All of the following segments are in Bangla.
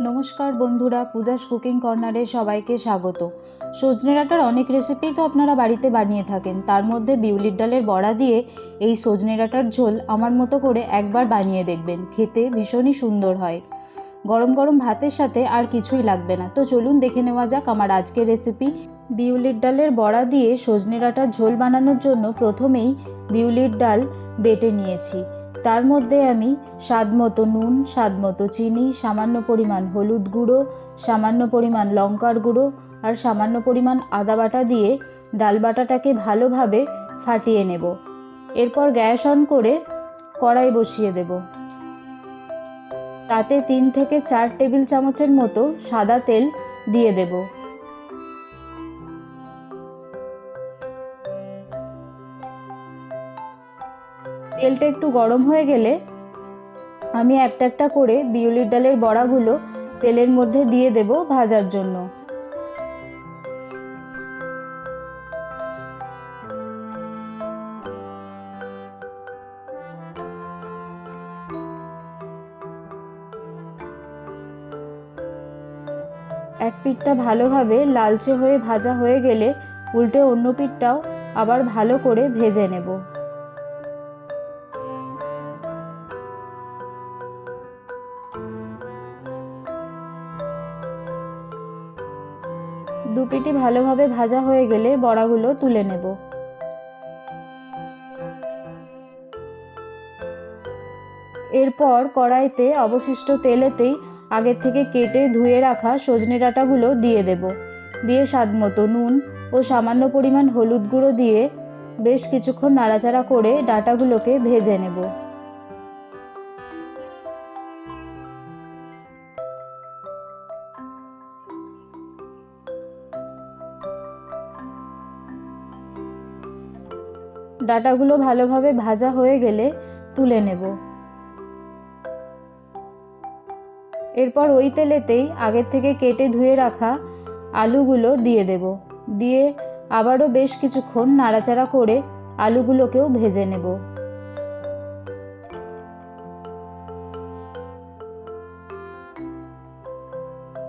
নমস্কার বন্ধুরা, পূজাস কুকিং কর্নারে সবাইকে স্বাগত। সজনে ডাঁটার অনেক রেসিপিই তো আপনারা বাড়িতে বানিয়ে থাকেন। তার মধ্যে বিউলির ডালের বড়া দিয়ে এই সজনে ডাঁটার ঝোল আমার মতো করে একবার বানিয়ে দেখবেন। খেতে ভীষণই সুন্দর হয়। গরম গরম ভাতের সাথে আর কিছুই লাগবে না। তো চলুন দেখে নেওয়া যাক আমার আজকের রেসিপি বিউলির ডালের বড়া দিয়ে সজনে ডাঁটার ঝোল বানানোর জন্য প্রথমেই বিউলির ডাল বেটে নিয়েছি। তার মধ্যে আমি স্বাদ মতো নুন স্বাদ মতো চিনি, সামান্য পরিমাণ হলুদ গুঁড়ো, সামান্য পরিমাণ লঙ্কার গুঁড়ো আর সামান্য পরিমাণ আদা বাটা দিয়ে ডাল বাটাটাকে ভালোভাবে ফাটিয়ে নেব। এরপর গ্যাস অন করে কড়াই বসিয়ে দেব। তাতে তিন থেকে চার টেবিল চামচের মতো সাদা তেল দিয়ে দেব। তেলটা একটু গরম হয়ে গেলে আমি একটা একটা করে বিউলির ডালের বড়াগুলো তেলের মধ্যে দিয়ে দেব ভাজার জন্য। এক পিঠটা ভালোভাবে লালচে হয়ে ভাজা হয়ে গেলে উল্টে অন্য পিঠটাও আবার ভালো করে ভেজে নেব। দু পিটি ভালোভাবে ভাজা হয়ে গেলে বড়াগুলো তুলে নেব। এরপর কড়াইতে অবশিষ্ট তেলেতেই আগের থেকে কেটে ধুয়ে রাখা সজনে ডাঁটাগুলো দিয়ে দেব। দিয়ে স্বাদ মতো নুন ও সামান্য পরিমাণ হলুদ গুঁড়ো দিয়ে বেশ কিছুক্ষণ নাড়াচাড়া করে ডাঁটাগুলোকে ভেজে নেব। ডাটাগুলো ভালোভাবে ভাজা হয়ে গেলে তুলে নেব। এরপর ওই তেলেতেই আগের থেকে কেটে ধুয়ে রাখা আলুগুলো দিয়ে দেব। দিয়ে আবারও বেশ কিছুক্ষণ নাড়াচাড়া করে আলুগুলোকেও ভেজে নেব।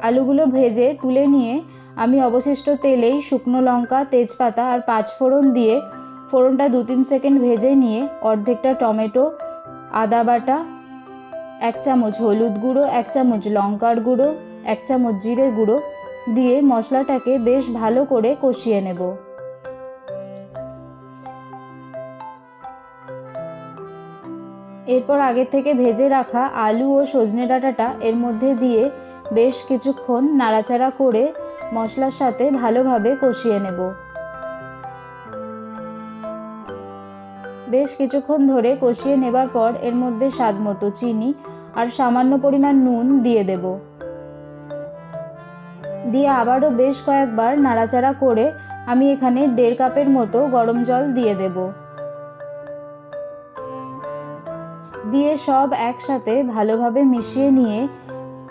আলুগুলো ভেজে তুলে নিয়ে আমি অবশিষ্ট তেলেই শুকনো লঙ্কা, তেজপাতা আর পাঁচ ফোড়ন দিয়ে ফোড়নটা দু তিন সেকেন্ড ভেজে নিয়ে অর্ধেকটা টমেটো, আদা বাটা, এক চামচ হলুদ গুঁড়ো, এক চামচ লঙ্কার গুঁড়ো, এক চামচ জিরে গুঁড়ো দিয়ে মশলাটাকে বেশ ভালো করে কষিয়ে নেব। এরপর আগে থেকে ভেজে রাখা আলু ও সজনে ডাঁটাটা এর মধ্যে দিয়ে বেশ কিছুক্ষণ নাড়াচাড়া করে মশলার সাথে ভালোভাবে কষিয়ে নেব। বেশ কিছুক্ষণ ধরে কষিয়ে নেবার পর এর মধ্যে স্বাদ মতো চিনি আর সামান্য পরিমাণ নুন দিয়ে দেব। দিয়ে আবারও বেশ কয়েকবার নাড়াচাড়া করে আমি এখানে দেড় কাপের মতো গরম জল দিয়ে দেব। দিয়ে সব একসাথে ভালোভাবে মিশিয়ে নিয়ে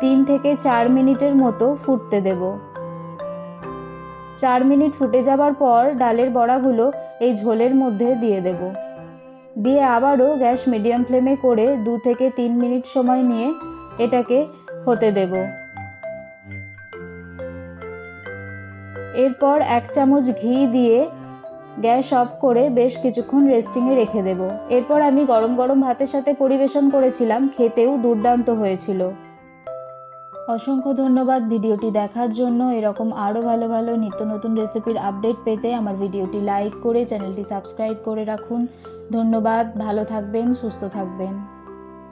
তিন থেকে চার মিনিটের মতো ফুটতে দেব। চার মিনিট ফুটে যাবার পর ডালের বড়াগুলো এই ঝোলের মধ্যে দিয়ে দেব। দিয়ে আবারও গ্যাস মিডিয়াম ফ্লেমে করে দু থেকে তিন মিনিট সময় নিয়ে এটাকে হতে দেব। এরপর এক চামচ ঘি দিয়ে গ্যাস অফ করে বেশ কিছুক্ষণ রেস্টিংয়ে রেখে দেব। এরপর আমি গরম গরম ভাতের সাথে পরিবেশন করেছিলাম, খেতেও দুর্দান্ত হয়েছিল। অসংখ্য ধন্যবাদ ভিডিওটি দেখার জন্য। এরকম আরও ভালো ভালো নিত্য নতুন রেসিপির আপডেট পেতে আমার ভিডিওটি লাইক করে চ্যানেলটি সাবস্ক্রাইব করে রাখুন। ধন্যবাদ, ভালো থাকবেন, সুস্থ থাকবেন।